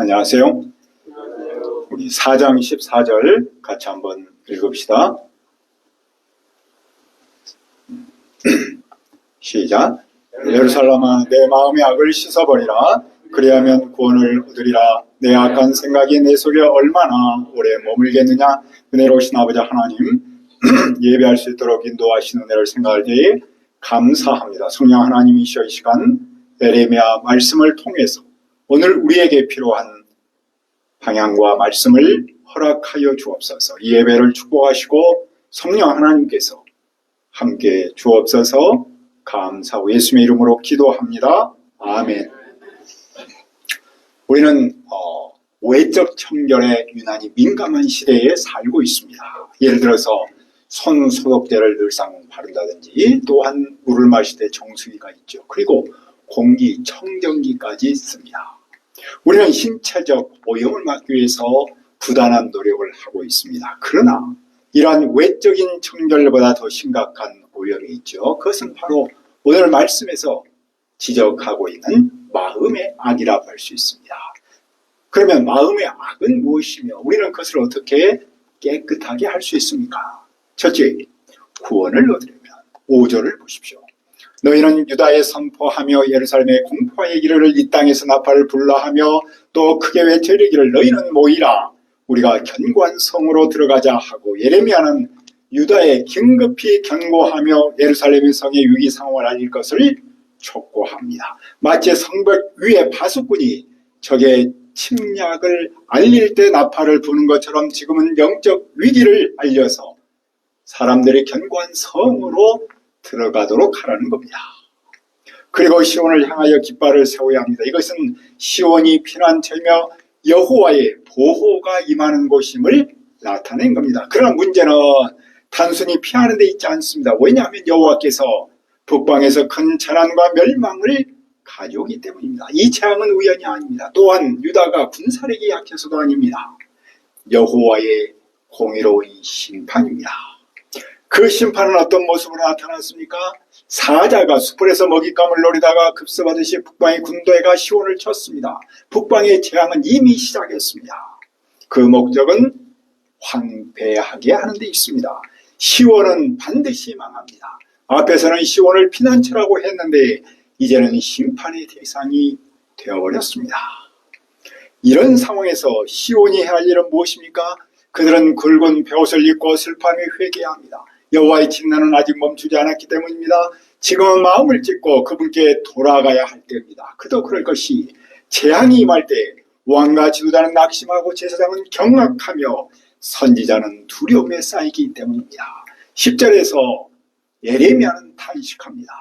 안녕하세요. 우리 4장 14절 같이 한번 읽읍시다. 시작. 예루살렘아 내 마음의 악을 씻어버리라. 그리하면 구원을 얻으리라. 내 악한 생각이 내 속에 얼마나 오래 머물겠느냐. 은혜로우신 아버지 하나님 예배할 수 있도록 인도하신 은혜를 생각할 때에 감사합니다. 성령 하나님이시여 이 시간 에레미야 말씀을 통해서 오늘 우리에게 필요한 방향과 말씀을 허락하여 주옵소서. 이 예배를 축복하시고 성령 하나님께서 함께 주옵소서. 감사하고 예수님의 이름으로 기도합니다. 아멘. 우리는 어, 외적 청결에 유난히 민감한 시대에 살고 있습니다. 예를 들어서 손 소독제를 늘상 바른다든지 또한 물을 마실 때 정수기가 있죠. 그리고 공기 청정기까지 있습니다. 우리는 신체적 오염을 막기 위해서 부단한 노력을 하고 있습니다. 그러나 이러한 외적인 청결보다 더 심각한 오염이 있죠. 그것은 바로 오늘 말씀에서 지적하고 있는 마음의 악이라고 할 수 있습니다. 그러면 마음의 악은 무엇이며 우리는 그것을 어떻게 깨끗하게 할 수 있습니까? 첫째, 구원을 얻으려면 5절을 보십시오. 너희는 유다에 선포하며 예루살렘에 공포하여 이르를 이 땅에서 나팔을 불러하며 또 크게 외쳐 이르기를 너희는 모이라 우리가 견고한 성으로 들어가자 하고 예레미야는 유다에 긴급히 경고하며 예루살렘의 성의 위기 상황을 알릴 것을 촉구합니다. 마치 성벽 위에 파수꾼이 적의 침략을 알릴 때 나팔을 부는 것처럼 지금은 영적 위기를 알려서 사람들이 견고한 성으로 들어가도록 하라는 겁니다. 그리고 시온을 향하여 깃발을 세워야 합니다. 이것은 시온이 피난처이며 여호와의 보호가 임하는 곳임을 나타낸 겁니다. 그러나 문제는 단순히 피하는 데 있지 않습니다. 왜냐하면 여호와께서 북방에서 큰 재난과 멸망을 가져오기 때문입니다. 이 재앙은 우연이 아닙니다. 또한 유다가 군사력이 약해서도 아닙니다. 여호와의 공의로운 심판입니다. 그 심판은 어떤 모습으로 나타났습니까? 사자가 수풀에서 먹잇감을 노리다가 급습하듯이 북방의 군도에가 시온을 쳤습니다. 북방의 재앙은 이미 시작했습니다. 그 목적은 황폐하게 하는 데 있습니다. 시온은 반드시 망합니다. 앞에서는 시온을 피난처라고 했는데 이제는 심판의 대상이 되어버렸습니다. 이런 상황에서 시온이 해야 할 일은 무엇입니까? 그들은 굵은 베옷을 입고 슬퍼하며 회개해야 합니다. 여호와의 진노는 아직 멈추지 않았기 때문입니다. 지금은 마음을 찢고 그분께 돌아가야 할 때입니다. 그도 그럴 것이 재앙이 임할 때 왕과 지도자는 낙심하고 제사장은 경악하며 선지자는 두려움에 쌓이기 때문입니다. 10절에서 예레미야는 탄식합니다.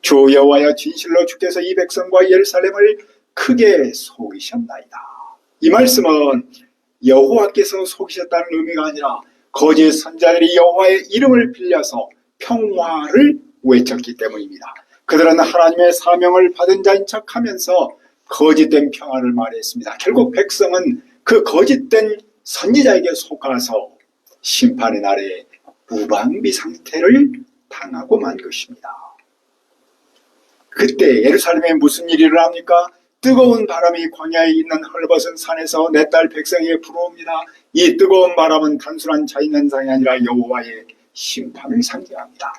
주 여호와여 진실로 주께서 이 백성과 예루살렘을 크게 속이셨나이다. 이 말씀은 여호와께서 속이셨다는 의미가 아니라 거짓 선자들이 여호와의 이름을 빌려서 평화를 외쳤기 때문입니다. 그들은 하나님의 사명을 받은 자인 척하면서 거짓된 평화를 말했습니다. 결국 백성은 그 거짓된 선지자에게 속아서 심판의 날에 무방비 상태를 당하고 만 것입니다. 그때 예루살렘에 무슨 일이 일어납니까? 뜨거운 바람이 광야에 있는 헐벗은 산에서 내 딸 백성에게 불어옵니다. 이 뜨거운 바람은 단순한 자연 현상이 아니라 여호와의 심판을 상징합니다.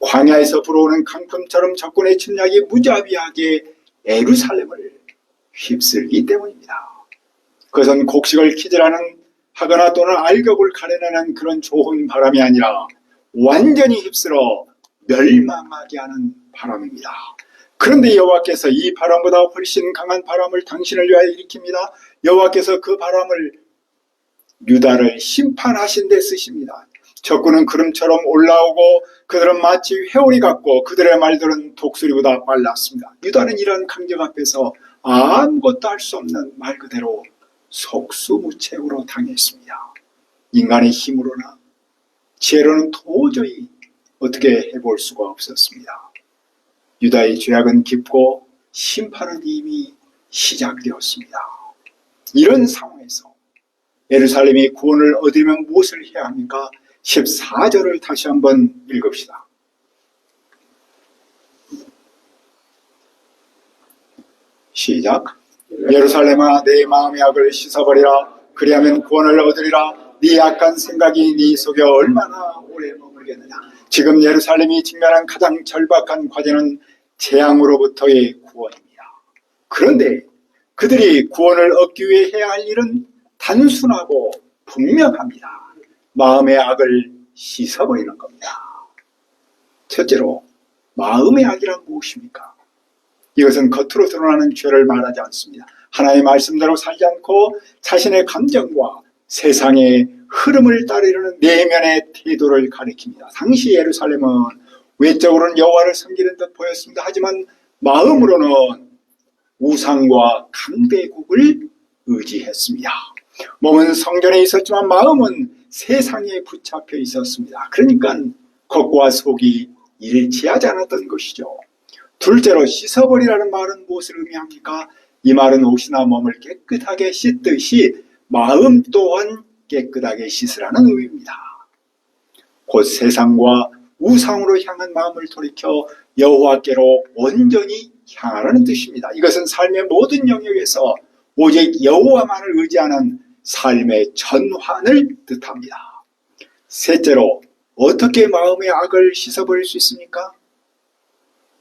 광야에서 불어오는 강풍처럼 적군의 침략이 무자비하게 예루살렘을 휩쓸기 때문입니다. 그것은 곡식을 키질하는 하거나 또는 알격을 가려내는 그런 좋은 바람이 아니라 완전히 휩쓸어 멸망하게 하는 바람입니다. 그런데 여호와께서 이 바람보다 훨씬 강한 바람을 당신을 위하여 일으킵니다. 여호와께서 그 바람을 유다를 심판하신 데 쓰십니다. 적군은 구름처럼 올라오고 그들은 마치 회오리 같고 그들의 말들은 독수리보다 빨랐습니다. 유다는 이런 강력 앞에서 아무것도 할 수 없는 말 그대로 속수무책으로 당했습니다. 인간의 힘으로나 지혜로는 도저히 어떻게 해볼 수가 없었습니다. 유다의 죄악은 깊고 심판은 이미 시작되었습니다. 이런 상황에서 예루살렘이 구원을 얻으면 무엇을 해야 합니까? 14절을 다시 한번 읽읍시다. 시작. 예루살렘아 내 마음의 악을 씻어버리라 그리하면 구원을 얻으리라 네 악한 생각이 네 속에 얼마나 오래 머물겠느냐 지금 예루살렘이 직면한 가장 절박한 과제는 재앙으로부터의 구원입니다 그런데 그들이 구원을 얻기 위해 해야 할 일은 단순하고 분명합니다 마음의 악을 씻어버리는 겁니다 첫째로 마음의 악이란 무엇입니까? 이것은 겉으로 드러나는 죄를 말하지 않습니다. 하나의 말씀대로 살지 않고 자신의 감정과 세상의 흐름을 따르려는 내면의 태도를 가리킵니다. 당시 예루살렘은 외적으로는 여호와를 섬기는 듯 보였습니다. 하지만 마음으로는 우상과 강대국을 의지했습니다. 몸은 성전에 있었지만 마음은 세상에 붙잡혀 있었습니다. 그러니까 겉과 속이 일치하지 않았던 것이죠. 둘째로 씻어버리라는 말은 무엇을 의미합니까? 이 말은 옷이나 몸을 깨끗하게 씻듯이 마음 또한 깨끗하게 씻으라는 의미입니다. 곧 세상과 우상으로 향한 마음을 돌이켜 여호와께로 온전히 향하라는 뜻입니다. 이것은 삶의 모든 영역에서 오직 여호와만을 의지하는 삶의 전환을 뜻합니다. 셋째로 어떻게 마음의 악을 씻어버릴 수 있습니까?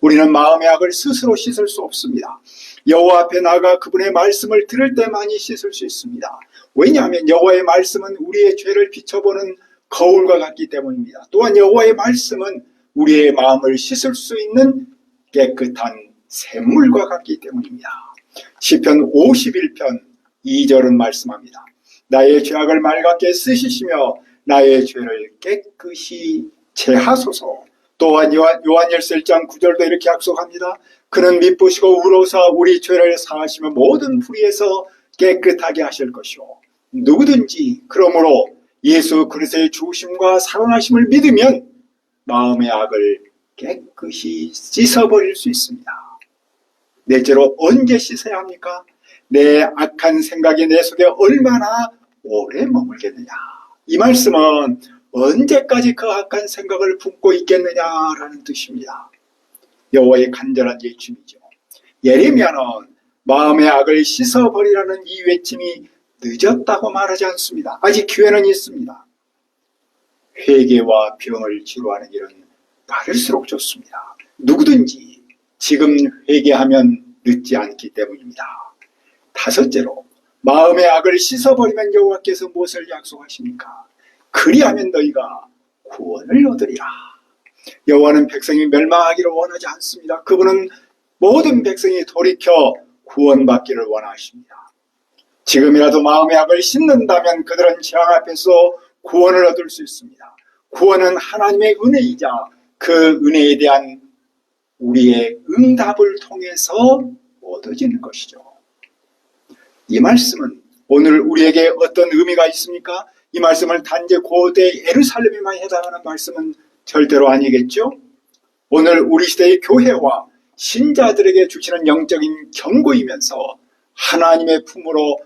우리는 마음의 악을 스스로 씻을 수 없습니다. 여호와 앞에 나가 그분의 말씀을 들을 때만이 씻을 수 있습니다. 왜냐하면 여호와의 말씀은 우리의 죄를 비춰보는 거울과 같기 때문입니다. 또한 여호와의 말씀은 우리의 마음을 씻을 수 있는 깨끗한 샘물과 같기 때문입니다. 시편 51편 2절은 말씀합니다. 나의 죄악을 맑게 쓰시시며 나의 죄를 깨끗이 제하소서. 또한 요한, 요한일서 1장 9절도 이렇게 약속합니다. 그는 미쁘시고 우러서 우리 죄를 사하시며 모든 불의에서 깨끗하게 하실 것이요. 누구든지 그러므로 예수 그리스도의 죽으심과 살아나심을 믿으면 마음의 악을 깨끗이 씻어버릴 수 있습니다. 넷째로 언제 씻어야 합니까? 내 악한 생각이 내 속에 얼마나 오래 머물겠느냐. 이 말씀은 언제까지 그 악한 생각을 품고 있겠느냐라는 뜻입니다. 여호와의 간절한 예침이죠. 예레미야는 마음의 악을 씻어버리라는 이 외침이 늦었다고 말하지 않습니다. 아직 기회는 있습니다. 회개와 병을 치료하는 일은 빠를수록 좋습니다. 누구든지 지금 회개하면 늦지 않기 때문입니다. 다섯째로 마음의 악을 씻어버리면 여호와께서 무엇을 약속하십니까? 그리하면 너희가 구원을 얻으리라. 여호와는 백성이 멸망하기를 원하지 않습니다. 그분은 모든 백성이 돌이켜 구원받기를 원하십니다. 지금이라도 마음의 악을 씻는다면 그들은 재앙 앞에서 구원을 얻을 수 있습니다. 구원은 하나님의 은혜이자 그 은혜에 대한 우리의 응답을 통해서 얻어지는 것이죠. 이 말씀은 오늘 우리에게 어떤 의미가 있습니까? 이 말씀을 단지 고대 예루살렘에만 해당하는 말씀은 절대로 아니겠죠? 오늘 우리 시대의 교회와 신자들에게 주시는 영적인 경고이면서 하나님의 품으로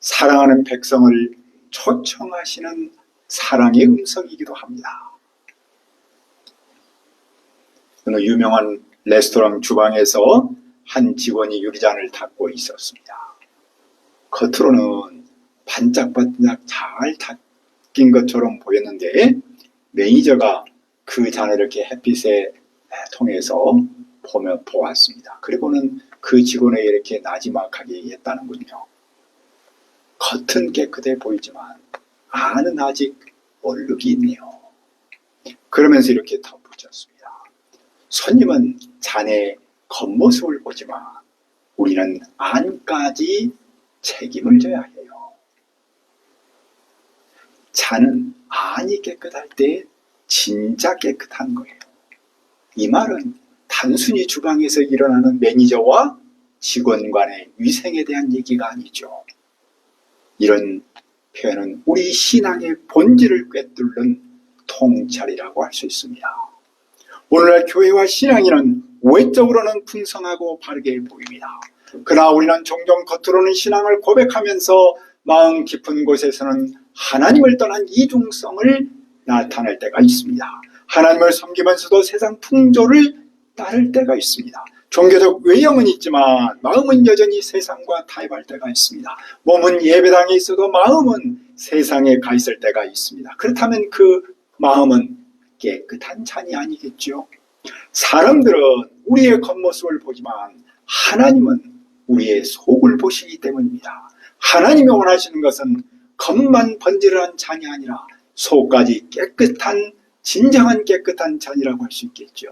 사랑하는 백성을 초청하시는 사랑의 음성이기도 합니다. 어느 유명한 레스토랑 주방에서 한 직원이 유리잔을 닦고 있었습니다. 겉으로는 반짝반짝 잘 닦인 것처럼 보였는데 매니저가 그 잔을 이렇게 햇빛에 통해서 보며 보았습니다. 그리고는 그 직원에게 이렇게 나지막하게 했다는군요. 겉은 깨끗해 보이지만 안은 아직 얼룩이 있네요. 그러면서 이렇게 덧붙였습니다. 손님은 잔의 겉모습을 보지만 우리는 안까지 책임을 져야 해요. 잔은 안이 깨끗할 때 진짜 깨끗한 거예요. 이 말은 단순히 주방에서 일어나는 매니저와 직원 간의 위생에 대한 얘기가 아니죠. 이런 표현은 우리 신앙의 본질을 꿰뚫는 통찰이라고 할 수 있습니다. 오늘날 교회와 신앙인은 외적으로는 풍성하고 바르게 보입니다. 그러나 우리는 종종 겉으로는 신앙을 고백하면서 마음 깊은 곳에서는 하나님을 떠난 이중성을 나타낼 때가 있습니다. 하나님을 섬기면서도 세상 풍조를 따를 때가 있습니다. 종교적 외형은 있지만 마음은 여전히 세상과 타협할 때가 있습니다. 몸은 예배당에 있어도 마음은 세상에 가 있을 때가 있습니다. 그렇다면 그 마음은 깨끗한 잔이 아니겠죠. 사람들은 우리의 겉모습을 보지만 하나님은 우리의 속을 보시기 때문입니다. 하나님이 원하시는 것은 겉만 번지르한 잔이 아니라 속까지 깨끗한 진정한 깨끗한 잔이라고 할 수 있겠죠.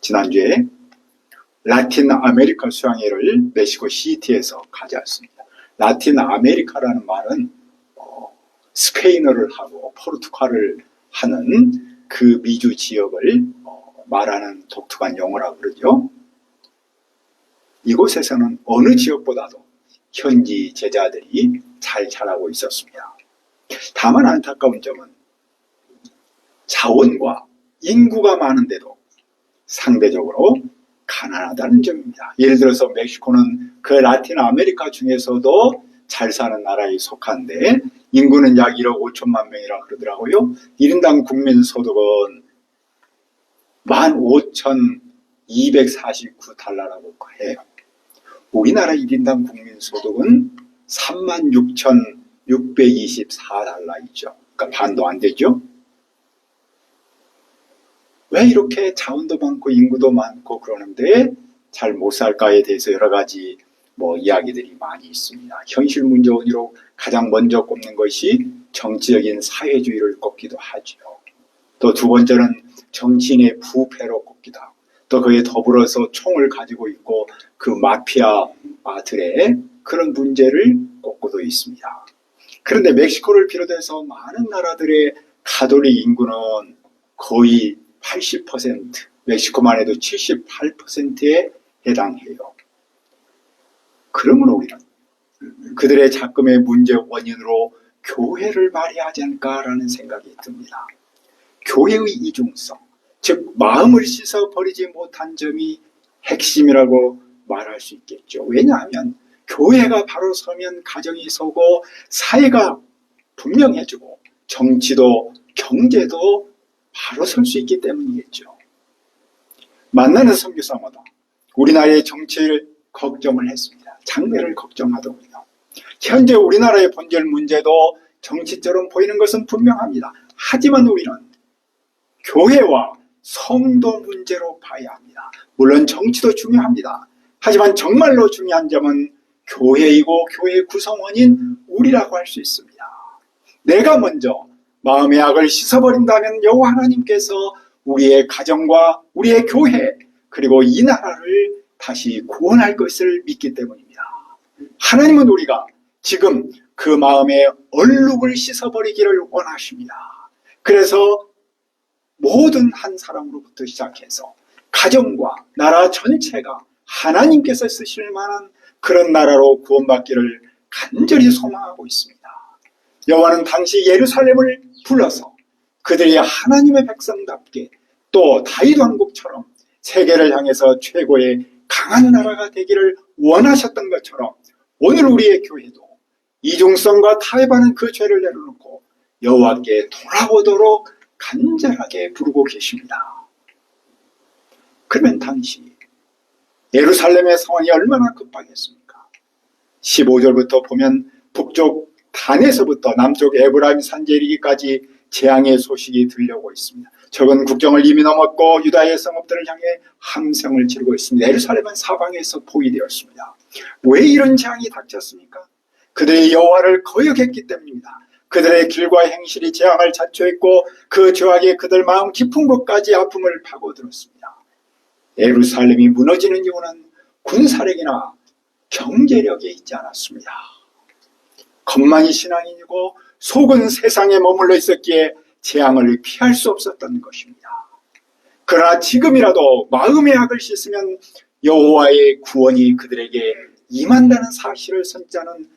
지난주에 라틴 아메리카 수양회를 멕시코 시티에서 가져왔습니다. 라틴 아메리카라는 말은 어, 스페인어를 하고 포르투갈을 하는 그 미주 지역을 어, 말하는 독특한 용어라고 그러죠. 이곳에서는 어느 지역보다도 현지 제자들이 잘 자라고 있었습니다. 다만 안타까운 점은 자원과 인구가 많은데도 상대적으로 가난하다는 점입니다. 예를 들어서 멕시코는 그 라틴 아메리카 중에서도 잘 사는 나라에 속한데 인구는 약 1억 5천만 명이라 그러더라고요. 1인당 국민 소득은 15,249달러라고 해요. 우리나라 1인당 국민 소득은 36,624달러이죠. 그러니까 반도 안 되죠. 왜 이렇게 자원도 많고 인구도 많고 그러는데 잘 못 살까에 대해서 여러 가지 뭐 이야기들이 많이 있습니다. 현실 문제 원인으로 가장 먼저 꼽는 것이 정치적인 사회주의를 꼽기도 하죠. 또 두 번째는 정치인의 부패로 꼽기도 하고 또 그에 더불어서 총을 가지고 있고 그 마피아들의 그런 문제를 꼽고도 있습니다. 그런데 멕시코를 비롯해서 많은 나라들의 가톨릭 인구는 거의 80%, 멕시코만 해도 78%에 해당해요. 그러므로 우리는 그들의 작금의 문제 원인으로 교회를 말해야 하지 않을까라는 생각이 듭니다. 교회의 이중성, 즉 마음을 씻어버리지 못한 점이 핵심이라고 말할 수 있겠죠. 왜냐하면 교회가 바로 서면 가정이 서고 사회가 분명해지고 정치도 경제도 바로 설 수 있기 때문이겠죠. 만나는 선교사마다 우리나라의 정치를 걱정을 했습니다. 장래를 걱정하더군요. 현재 우리나라의 본질 문제도 정치처럼 보이는 것은 분명합니다. 하지만 우리는 교회와 성도 문제로 봐야 합니다. 물론 정치도 중요합니다. 하지만 정말로 중요한 점은 교회이고 교회 구성원인 우리라고 할 수 있습니다. 내가 먼저 마음의 악을 씻어버린다면 여호와 하나님께서 우리의 가정과 우리의 교회 그리고 이 나라를 다시 구원할 것을 믿기 때문입니다. 하나님은 우리가 지금 그 마음의 얼룩을 씻어버리기를 원하십니다. 그래서 모든 한 사람으로부터 시작해서 가정과 나라 전체가 하나님께서 쓰실 만한 그런 나라로 구원받기를 간절히 소망하고 있습니다. 여호와는 당시 예루살렘을 불러서 그들이 하나님의 백성답게 또 다윗 왕국처럼 세계를 향해서 최고의 강한 나라가 되기를 원하셨던 것처럼 오늘 우리의 교회도 이중성과 타협하는 그 죄를 내려놓고 여호와께 돌아오도록 간절하게 부르고 계십니다. 그러면 당시 예루살렘의 상황이 얼마나 급박했습니까? 15절부터 보면 북쪽 단에서부터 남쪽 에브라임 산지에 이르기까지 재앙의 소식이 들려오고 있습니다. 적은 국경을 이미 넘었고 유다의 성읍들을 향해 함성을 지르고 있습니다. 예루살렘은 사방에서 포위되었습니다. 왜 이런 재앙이 닥쳤습니까? 그들의 여호와를 거역했기 때문입니다. 그들의 길과 행실이 재앙을 자초했고 그 죄악에 그들 마음 깊은 곳까지 아픔을 파고들었습니다. 예루살렘이 무너지는 이유는 군사력이나 경제력에 있지 않았습니다. 겉만이 신앙인이고 속은 세상에 머물러 있었기에 재앙을 피할 수 없었던 것입니다. 그러나 지금이라도 마음의 악을 씻으면 여호와의 구원이 그들에게 임한다는 사실을 선자는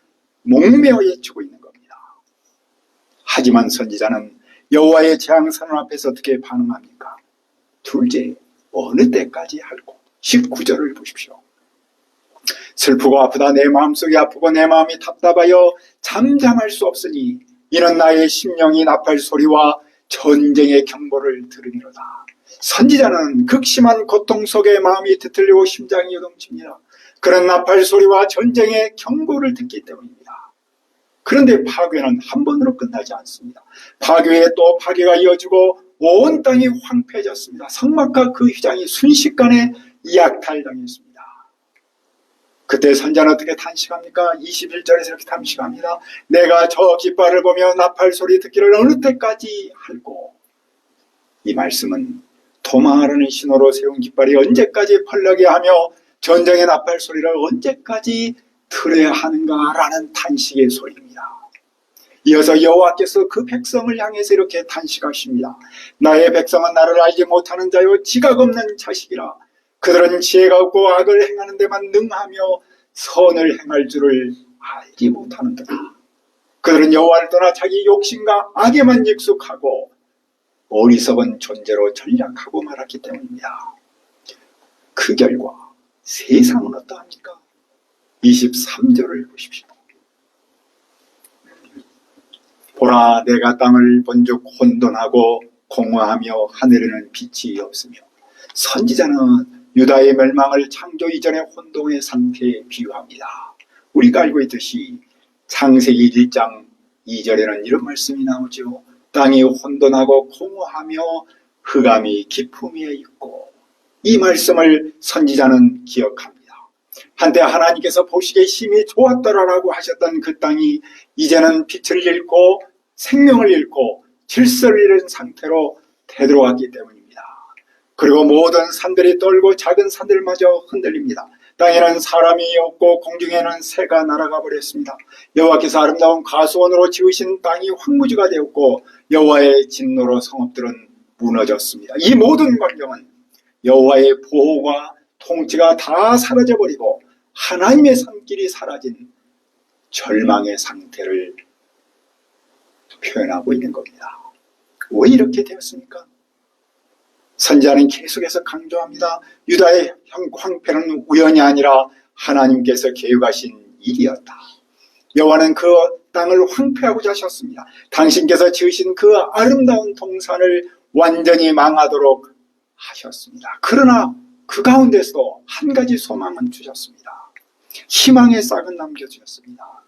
목매어 외치고 있는. 하지만 선지자는 여호와의 재앙 선언 앞에서 어떻게 반응합니까? 둘째, 어느 때까지 할고 19절을 보십시오. 슬프고 아프다 내 마음속이 아프고 내 마음이 답답하여 잠잠할 수 없으니 이는 나의 심령이 나팔 소리와 전쟁의 경보를 들으미로다. 선지자는 극심한 고통 속에 마음이 뒤틀리고 심장이 요동칩니다. 그런 나팔 소리와 전쟁의 경고를 듣기 때문입니다. 그런데 파괴는 한 번으로 끝나지 않습니다. 파괴에 또 파괴가 이어지고 온 땅이 황폐해졌습니다. 성막과 그 휘장이 순식간에 약탈당했습니다. 그때 선자는 어떻게 탄식합니까? 21절에서 이렇게 탄식합니다. 내가 저 깃발을 보며 나팔 소리 듣기를 어느 때까지 할고 이 말씀은 도망하라는 신호로 세운 깃발이 언제까지 펄나게 하며 전쟁의 나팔 소리를 언제까지 들어야 하는가라는 탄식의 소리입니다. 이어서 여호와께서 그 백성을 향해서 이렇게 탄식하십니다. 나의 백성은 나를 알지 못하는 자요 지각 없는 자식이라 그들은 지혜가 없고 악을 행하는 데만 능하며 선을 행할 줄을 알지 못하는도다. 그들은 여호와를 떠나 자기 욕심과 악에만 익숙하고 어리석은 존재로 전략하고 말았기 때문입니다. 그 결과 세상은 어떠합니까? 23절을 보십시오. 보라 내가 땅을 본즉 혼돈하고 공허하며 하늘에는 빛이 없으며 선지자는 유다의 멸망을 창조 이전의 혼동의 상태에 비유합니다. 우리가 알고 있듯이 창세기 1장 2절에는 이런 말씀이 나오죠. 땅이 혼돈하고 공허하며 흑암이 깊음 위에 있고 이 말씀을 선지자는 기억합니다. 한때 하나님께서 보시기에 힘이 좋았더라라고 하셨던 그 땅이 이제는 빛을 잃고 생명을 잃고 질서를 잃은 상태로 되돌아왔기 때문입니다. 그리고 모든 산들이 떨고 작은 산들마저 흔들립니다. 땅에는 사람이 없고 공중에는 새가 날아가 버렸습니다. 여호와께서 아름다운 가수원으로 지으신 땅이 황무지가 되었고 여호와의 진노로 성읍들은 무너졌습니다. 이 모든 광경은 여호와의 보호가 통치가 다 사라져 버리고 하나님의 손길이 사라진 절망의 상태를 표현하고 있는 겁니다. 왜 이렇게 되었습니까? 선자는 계속해서 강조합니다. 유다의 황폐는 우연이 아니라 하나님께서 계획하신 일이었다. 여호와는 그 땅을 황폐하고자 하셨습니다. 당신께서 지으신 그 아름다운 동산을 완전히 망하도록 하셨습니다. 그러나 그 가운데서도 한 가지 소망은 주셨습니다. 희망의 싹은 남겨주셨습니다.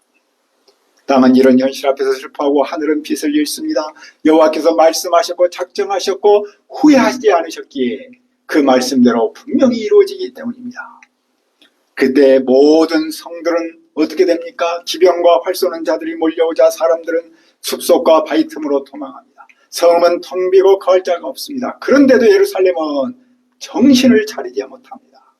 땅은 이런 현실 앞에서 슬퍼하고 하늘은 빛을 잃습니다. 여호와께서 말씀하셨고 작정하셨고 후회하지 않으셨기에 그 말씀대로 분명히 이루어지기 때문입니다. 그때 모든 성들은 어떻게 됩니까? 기병과 활 쏘는 자들이 몰려오자 사람들은 숲속과 바위 틈으로 도망합니다. 성은 텅 비고 거할 자가 없습니다. 그런데도 예루살렘은 정신을 차리지 못합니다.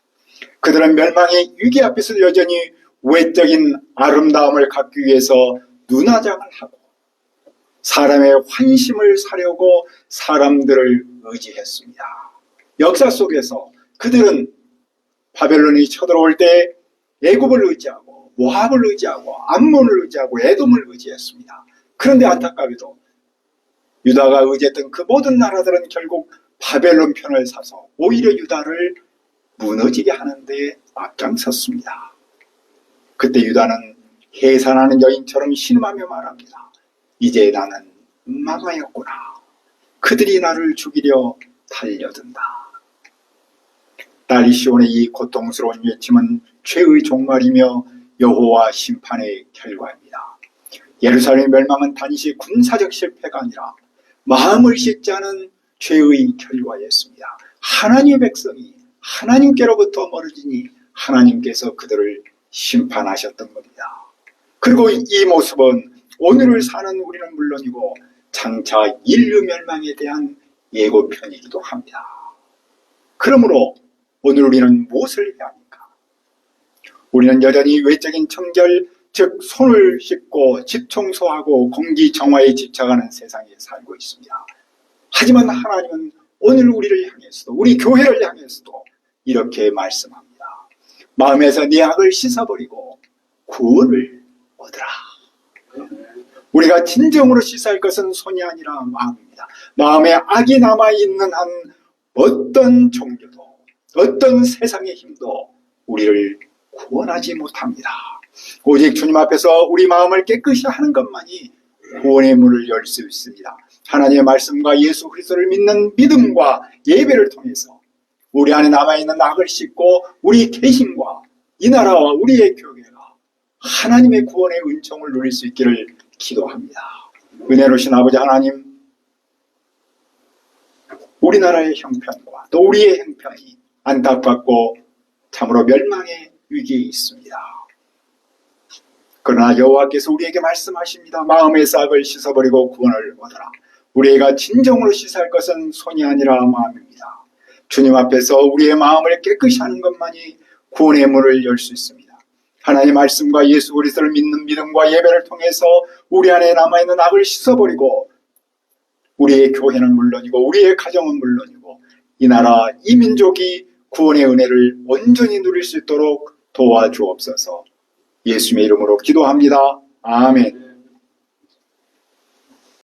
그들은 멸망의 위기 앞에서 여전히 외적인 아름다움을 갖기 위해서 눈화장을 하고 사람의 환심을 사려고 사람들을 의지했습니다. 역사 속에서 그들은 바벨론이 쳐들어올 때 애굽을 의지하고 모압을 의지하고 암몬을 의지하고 에돔을 의지했습니다. 그런데 안타깝게도 유다가 의지했던 그 모든 나라들은 결국 바벨론 편을 사서 오히려 유다를 무너지게 하는데 앞장섰습니다. 그때 유다는 해산하는 여인처럼 신음하며 말합니다. 이제 나는 망하였구나. 그들이 나를 죽이려 달려든다. 딸이 시온의 이 고통스러운 외침은 죄의 종말이며 여호와 심판의 결과입니다. 예루살렘 멸망은 단시 군사적 실패가 아니라 마음을 씻지 않은 죄의 결과였습니다. 하나님의 백성이 하나님께로부터 멀어지니 하나님께서 그들을 심판하셨던 겁니다. 그리고 이 모습은 오늘을 사는 우리는 물론이고 장차 인류 멸망에 대한 예고편이기도 합니다. 그러므로 오늘 우리는 무엇을 해야 합니까? 우리는 여전히 외적인 청결, 즉 손을 씻고 집 청소하고 공기 정화에 집착하는 세상에 살고 있습니다. 하지만 하나님은 오늘 우리를 향해서도 우리 교회를 향해서도 이렇게 말씀합니다. 마음에서 네 악을 씻어버리고 구원을 얻으라. 우리가 진정으로 할 것은 손이 아니라 마음입니다. 마음에 악이 남아있는 한 어떤 종교도 어떤 세상의 힘도 우리를 구원하지 못합니다. 오직 주님 앞에서 우리 마음을 깨끗이 하는 것만이 구원의 문을 열 수 있습니다. 하나님의 말씀과 예수 그리스도를 믿는 믿음과 예배를 통해서 우리 안에 남아있는 악을 씻고 우리 개신과 이 나라와 우리의 교회가 하나님의 구원의 은총을 누릴 수 있기를 기도합니다. 은혜로신 아버지 하나님, 우리나라의 형편과 또 우리의 형편이 안타깝고 참으로 멸망의 위기에 있습니다. 그러나 여호와께서 우리에게 말씀하십니다. 마음의 싹을 씻어버리고 구원을 얻어라. 우리가 진정으로 씻을 것은 손이 아니라 마음입니다. 주님 앞에서 우리의 마음을 깨끗이 하는 것만이 구원의 문을 열 수 있습니다. 하나님의 말씀과 예수 그리스도를 믿는 믿음과 예배를 통해서 우리 안에 남아있는 악을 씻어버리고 우리의 교회는 물론이고 우리의 가정은 물론이고 이 나라 이 민족이 구원의 은혜를 온전히 누릴 수 있도록 도와주옵소서. 예수님의 이름으로 기도합니다. 아멘.